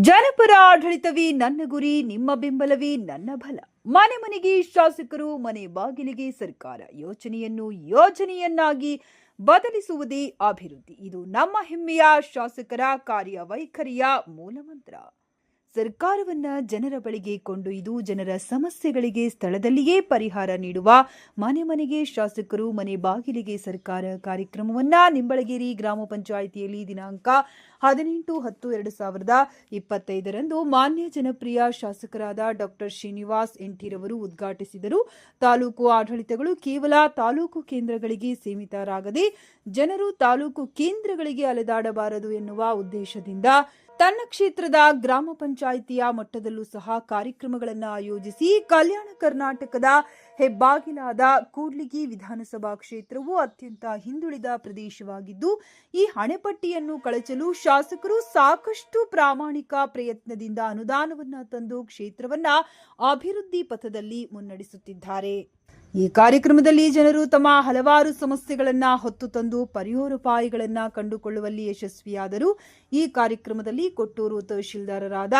ಜನಪರ ಆಡಳಿತವೇ ನನ್ನ ಗುರಿ, ನಿಮ್ಮ ಬೆಂಬಲವೇ ನನ್ನ ಬಲ. ಮನೆ ಮನೆಗೆ ಶಾಸಕರು, ಮನೆ ಬಾಗಿಲಿಗೆ ಸರ್ಕಾರ ಯೋಜನೆಯನ್ನು ಯೋಜನೆಯನ್ನಾಗಿ ಬದಲಿಸುವುದೇ ಅಭಿವೃದ್ಧಿ. ಇದು ನಮ್ಮ ಹೆಮ್ಮೆಯ ಶಾಸಕರ ಕಾರ್ಯವೈಖರಿಯ ಮೂಲಮಂತ್ರ. ಸರ್ಕಾರವನ್ನ ಜನರ ಬಳಿಗೆ ಕೊಂಡೊಯ್ದು ಜನರ ಸಮಸ್ಯೆಗಳಿಗೆ ಸ್ಥಳದಲ್ಲಿಯೇ ಪರಿಹಾರ ನೀಡುವ ಮನೆ ಮನೆಗೆ ಶಾಸಕರು ಮನೆ ಬಾಗಿಲಿಗೆ ಸರ್ಕಾರ ಕಾರ್ಯಕ್ರಮವನ್ನ ನಿಂಬಳಗೇರಿ ಗ್ರಾಮ ಪಂಚಾಯಿತಿಯಲ್ಲಿ ದಿನಾಂಕ ಹದಿನೆಂಟು ಹತ್ತು ಎರಡು ಸಾವಿರದ ಇಪ್ಪತ್ತೈದರಂದು ಮಾನ್ಯ ಜನಪ್ರಿಯ ಶಾಸಕರಾದ ಡಾಕ್ಟರ್ ಶ್ರೀನಿವಾಸ್ ಎಂಟಿರವರು ಉದ್ಘಾಟಿಸಿದರು. ತಾಲೂಕು ಆಡಳಿತಗಳು ಕೇವಲ ತಾಲೂಕು ಕೇಂದ್ರಗಳಿಗೆ ಸೀಮಿತರಾಗದೆ ಜನರು ತಾಲೂಕು ಕೇಂದ್ರಗಳಿಗೆ ಅಲೆದಾಡಬಾರದು ಎನ್ನುವ ಉದ್ದೇಶದಿಂದ ತನ್ನ ಕ್ಷೇತ್ರದ ಗ್ರಾಮ ಪಂಚಾಯಿತಿಯ ಮಟ್ಟದಲ್ಲೂ ಸಹ ಕಾರ್ಯಕ್ರಮಗಳನ್ನು ಆಯೋಜಿಸಿ ಕಲ್ಯಾಣ ಕರ್ನಾಟಕದ ಹೆಬ್ಬಾಗಿಲಾದ ಕೂಡ್ಲಿಗಿ ವಿಧಾನಸಭಾ ಕ್ಷೇತ್ರವು ಅತ್ಯಂತ ಹಿಂದುಳಿದ ಪ್ರದೇಶವಾಗಿದ್ದು, ಈ ಹಣೆಪಟ್ಟಿಯನ್ನು ಕಳಚಲು ಶಾಸಕರು ಸಾಕಷ್ಟು ಪ್ರಾಮಾಣಿಕ ಪ್ರಯತ್ನದಿಂದ ಅನುದಾನವನ್ನು ತಂದು ಕ್ಷೇತ್ರವನ್ನು ಅಭಿವೃದ್ಧಿ ಪಥದಲ್ಲಿ ಮುನ್ನಡೆಸುತ್ತಿದ್ದಾರೆ. ಈ ಕಾರ್ಯಕ್ರಮದಲ್ಲಿ ಜನರು ತಮ್ಮ ಹಲವಾರು ಸಮಸ್ಯೆಗಳನ್ನು ಹೊತ್ತು ತಂದು ಪರಿಹಾರೋಪಾಯಗಳನ್ನು ಕಂಡುಕೊಳ್ಳುವಲ್ಲಿ ಯಶಸ್ವಿಯಾದರು. ಈ ಕಾರ್ಯಕ್ರಮದಲ್ಲಿ ಕೊಟ್ಟೂರು ತಹಶೀಲ್ದಾರರಾದ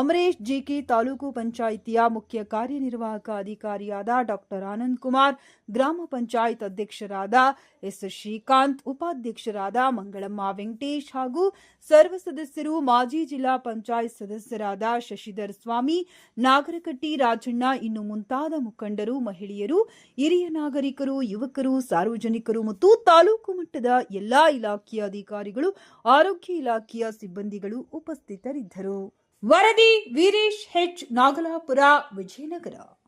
ಅಮರೇಶ್ ಜಿಕೆ ತಾಲೂಕು ಪಂಚಾಯಿತಿಯ ಮುಖ್ಯ ಕಾರ್ಯನಿರ್ವಾಹಕ ಅಧಿಕಾರಿಯಾದ ಡಾಕ್ಟರ್ ಆನಂದ್ ಕುಮಾರ್, ಗ್ರಾಮ ಪಂಚಾಯತ್ ಅಧ್ಯಕ್ಷರಾದ ಎಸ್ ಶ್ರೀಕಾಂತ್, ಉಪಾಧ್ಯಕ್ಷರಾದ ಮಂಗಳಮ್ಮ ವೆಂಕಟೇಶ್ ಹಾಗೂ ಸರ್ವ ಸದಸ್ಯರು, ಮಾಜಿ ಜಿಲ್ಲಾ ಪಂಚಾಯತ್ ಸದಸ್ಯರಾದ ಶಶಿಧರ್ ಸ್ವಾಮಿ, ನಾಗರಕಟ್ಟಿ ರಾಜಣ್ಣ, ಇನ್ನು ಮುಂತಾದ ಮುಖಂಡರು, ಮಹಿಳೆಯರು ಹಿರಿಯ ನಾಗರಿಕರು, ಯುವಕರು, ಸಾರ್ವಜನಿಕರು ಮತ್ತು ತಾಲೂಕು ಮಟ್ಟದ ಎಲ್ಲಾ ಇಲಾಖೆಯ ಅಧಿಕಾರಿಗಳು, ಆರೋಗ್ಯ ಇಲಾಖೆಯ ಸಿಬ್ಬಂದಿಗಳು ಉಪಸ್ಥಿತರಿದ್ದರು. ವರದಿ ವೀರೇಶ್ ಹೆಚ್ ನಾಗಲಾಪುರ, ವಿಜಯನಗರ.